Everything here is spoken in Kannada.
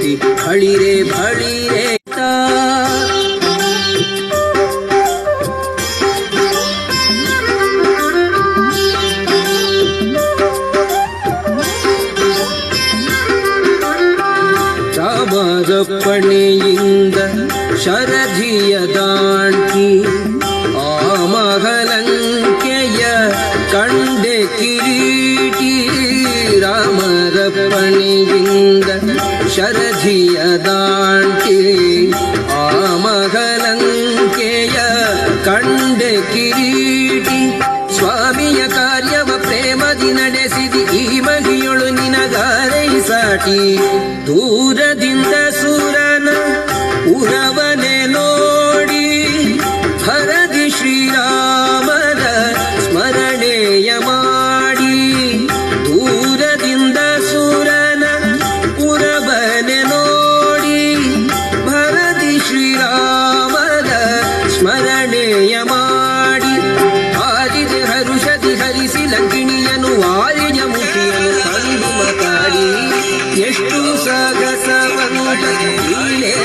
ಎತ್ತಿ ಬಳಿರೆ ಬಳಿರೆ ತಾ. ರಾಮರಪ್ಪಣೆಯಿಂದ ಶರಧಿಯ ದಾಟಿ ಆ ಮಹಲಂಕೆಯ ಕಂಡೆ ಕಿರೀಟಿ ರಾಮರಪ್ಪಣೆಯಿಂದ ಶರಧಿಯ ದಾಟಿ ಆ ಮಗಲಂಕೆಯ ಕಂಡೆ ಕಿರೀಟಿ. ಸ್ವಾಮಿಯ ಕಾರ್ಯವ ಪ್ರೇಮದಿ ನಡೆಸಿದಿ. ಈ ಮಹಿಯೊಳು ನಿನಗಾರೈ ಸಾಟಿ. ದೂರದಿಂದ ಸೂರನ ಉರವನೆ ಸ್ಮರಣೆಯ ಮಾಡಿ ಆದಿದೆ ಹರುಷದಿ ಹರಿಸಿ ಲಂಕಿಣಿಯನು ವಾರಿಯ ಮುಖಿಯನು ಕಂಡು ಮಾತಾಡಿ ಎಷ್ಟು ಸಾಗಸವಂತ ಲೀಲೆ